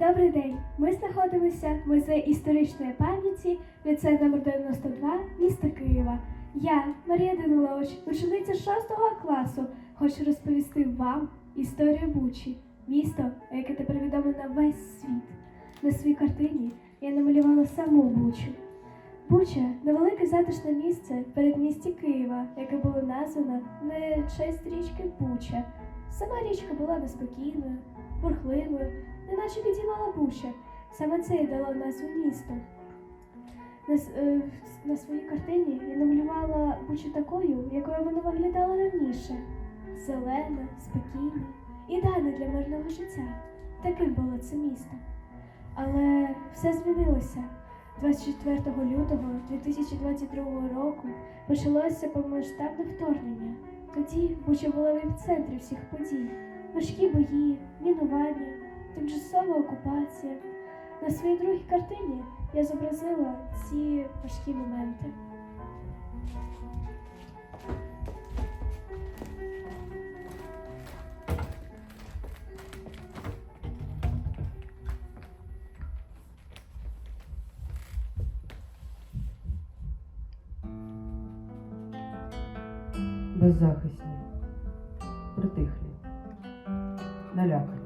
Добрий день! Ми знаходимося в музеї історичної пам'яті ліцей номер 92 міста Києва. Я, Марія Данилович, учениця 6 класу, хочу розповісти вам історію Бучі, місто, яке тепер відоме на весь світ. На своїй картині я намалювала саму Бучу. Буча невелике затишне місце перед місті Києва, яке було названо на честь річки Буча. Сама річка була неспокійною, бурхливою, неначе підіймала Буча. Саме це і дало назву місту. На, е, на своїй картині я намалювала Бучу такою, якою вона виглядала раніше. Зелена, спокійна, ідеальна для мирного життя. Таким було це місто. Але все змінилося. 24 лютого 2022 року почалося повномасштабне вторгнення. Тоді Буча була в епіцентрі всіх подій. Важкі бої, мінування, тимчасова окупація. На своїй другій картині я зобразила ці важкі моменти. беззахисні, притихлі, налякані.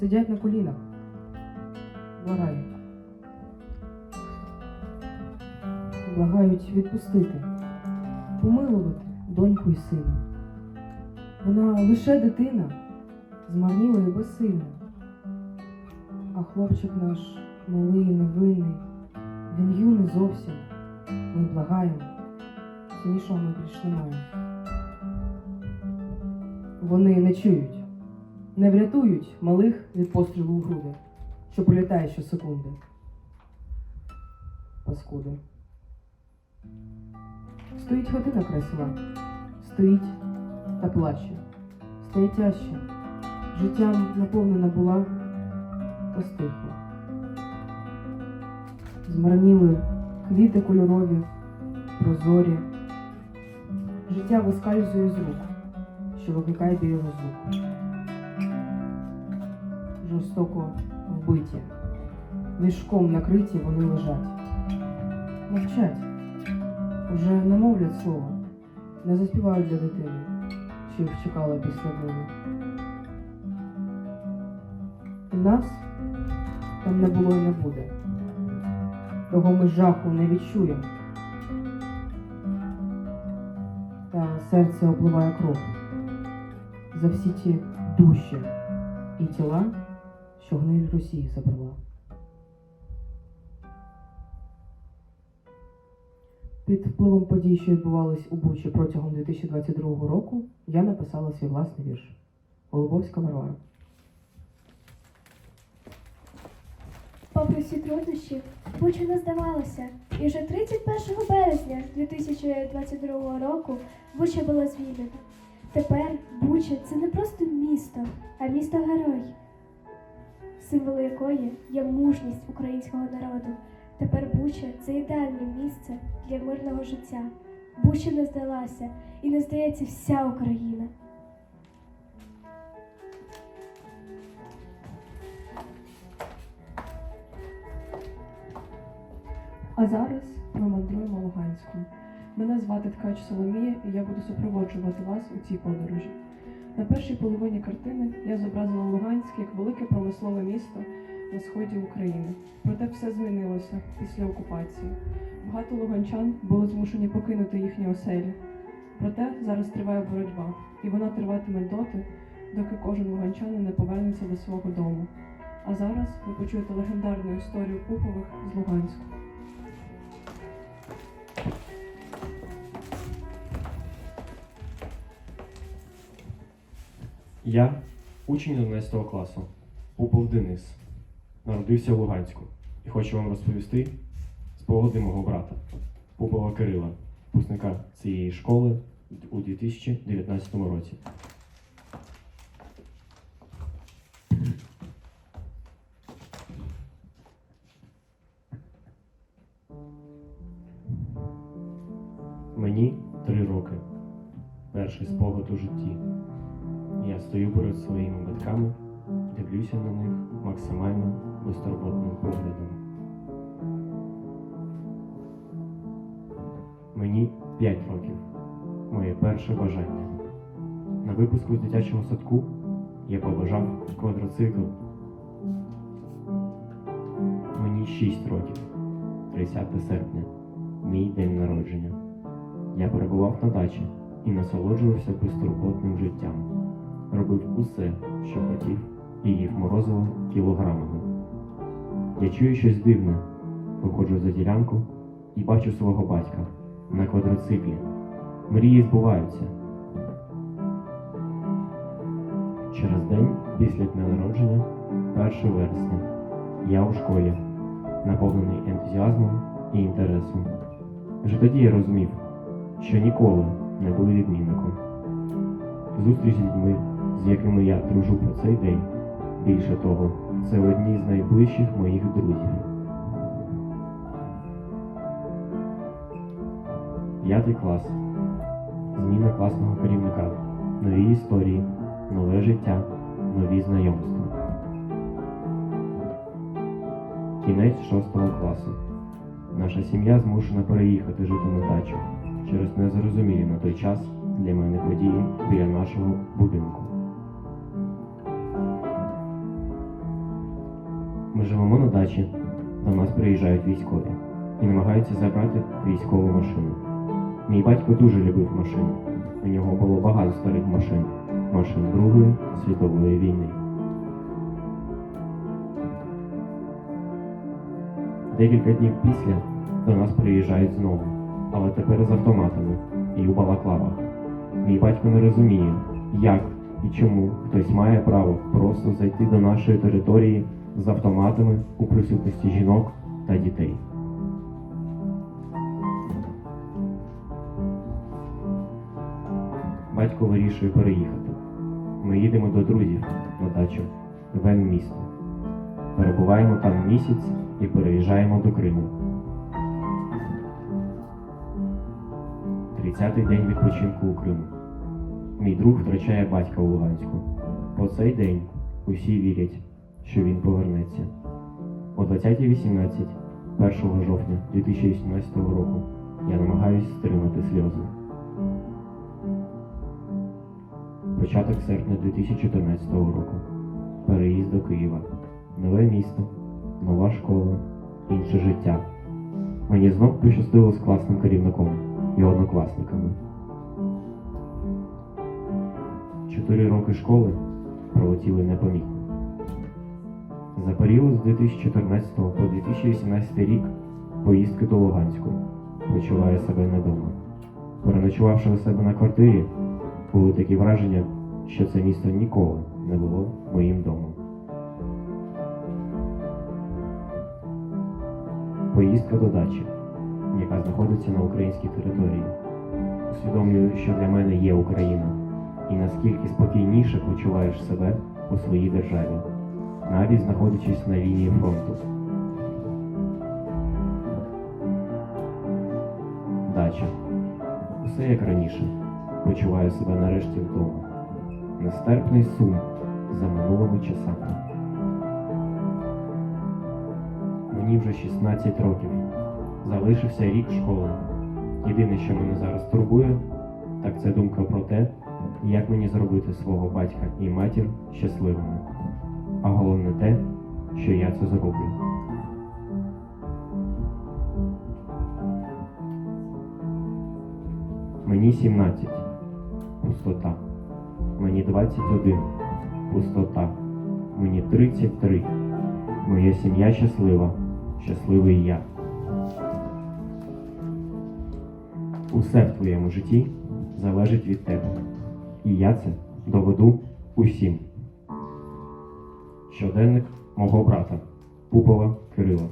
Сидять на колінах, благають. Благають відпустити, помилувати доньку й сина. Вона лише дитина, змарніла і безсильна. А хлопчик наш малий, невинний, він юний зовсім. Ми благаємо ціннішого ми більш не маємо. Вони не чують, не врятують малих від пострілу в груди, що пролітає щосекунди. Паскуди. Стоїть година край села, стоїть та плаче, стає тяжче, життям наповнена була та стихла. Змарніли квіти кольорові, прозорі. Життя вискальзує з рук, що викликає білого звуку. Жорстоко вбиті, мішком накриті вони лежать. Мовчать, уже не мовлять слова, не заспівають для дитини, що їх чекала після. І нас там не було і не буде. Того ми жаху не відчуємо. та серце обливає кров за всі ті душі і тіла, що гниль Росії забрала. Під впливом подій, що відбувались у Бучі протягом 2022 року, я написала свій власний вірш Голубовська Варвара. Попри всі труднощі, Буча не здавалася, і вже 31 березня 2022 року Буча була звільнена. Тепер Буча це не просто місто, а місто герой, символ якої є мужність українського народу. Тепер Буча це ідеальне місце для мирного життя. Буча не здалася і не здається вся Україна. А зараз ми мандруємо Луганськом. Мене звати Ткач Соломія, і я буду супроводжувати вас у цій подорожі. На першій половині картини я зобразила Луганськ як велике промислове місто на сході України. Проте все змінилося після окупації. Багато луганчан були змушені покинути їхні оселі. Проте зараз триває боротьба, і вона триватиме доти, доки кожен луганчанин не повернеться до свого дому. А зараз ви почуєте легендарну історію Пупових з Луганську. Я учень 11 класу, Попов Денис. Народився в Луганську і хочу вам розповісти спогади мого брата Попова Кирила, випускника цієї школи у 2019 році. Мені три роки. Перший спогад у житті. Я стою перед своїми батьками Дивлюся на них максимально безтурботним поглядом. Мені 5 років. Моє перше бажання. На випуску з дитячого садку я побажав квадроцикл. Мені 6 років. 30 серпня. Мій день народження. Я перебував на дачі і насолоджувався безтурботним життям. Робив усе, що хотів, і їв морозиво кілограмами. Я чую щось дивне, виходжу за ділянку і бачу свого батька на квадроциклі. Мрії збуваються. Через день після дня народження, 1 вересня, я у школі, наповнений ентузіазмом і інтересом. Вже тоді я розумів, що ніколи не буду відмінником. Зустріч з людьми, з якими я дружу по цей день, більше того, це одні з найближчих моїх друзів. П'ятий клас. Зміна класного керівника. Нові історії, нове життя, нові знайомства. Кінець шостого класу. Наша сім'я змушена переїхати жити на дачу через незрозумілі на той час для мене події біля нашого будинку. Живемо на дачі, до нас приїжджають військові і намагаються забрати військову машину. Мій батько дуже любив машини. У нього було багато старих машин, машин Другої світової війни. Декілька днів після до нас приїжджають знову, але тепер з автоматами і у балаклавах. Мій батько не розуміє, як і чому хтось має право просто зайти до нашої території з автоматами у присутності жінок та дітей. Батько вирішує переїхати. Ми їдемо до друзів на дачу в місто. Перебуваємо там місяць і переїжджаємо до Криму. 30-й день відпочинку у Криму. Мій друг втрачає батька у Луганську. По цей день усі вірять, що він повернеться. О 20.18, 1 жовтня 2018 року, я намагаюся стримати сльози. Початок серпня 2014 року. Переїзд до Києва. Нове місто, нова школа, інше життя. Мені знов пощастило з класним керівником і однокласниками. Чотири роки школи пролетіли непомітно. За період з 2014 по 2018 рік поїздки до Луганську почуваю себе не дома. Переночувавши у себе на квартирі, були такі враження, що це місто ніколи не було моїм домом. Поїздка до дачі, яка знаходиться на українській території. Усвідомлюю, що для мене є Україна, і наскільки спокійніше почуваєш себе у своїй державі, навіть знаходячись на лінії фронту. Дача. Усе як раніше. Почуваю себе нарешті вдома. Нестерпний сум за минулими часами. Мені вже 16 років. Залишився рік школи. Єдине, що мене зараз турбує, так це думка про те, як мені зробити свого батька і матір щасливими. А головне те, що я це зроблю. Мені 17. Пустота. Мені 21. Пустота. Мені 33. Моя сім'я щаслива. Щасливий я. Усе в твоєму житті залежить від тебе. І я це доведу усім. Щоденник мого брата Пупова Кирила.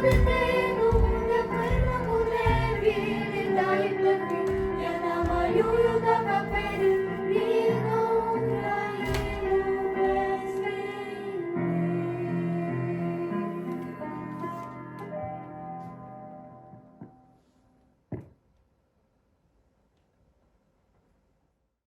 Happy birthday.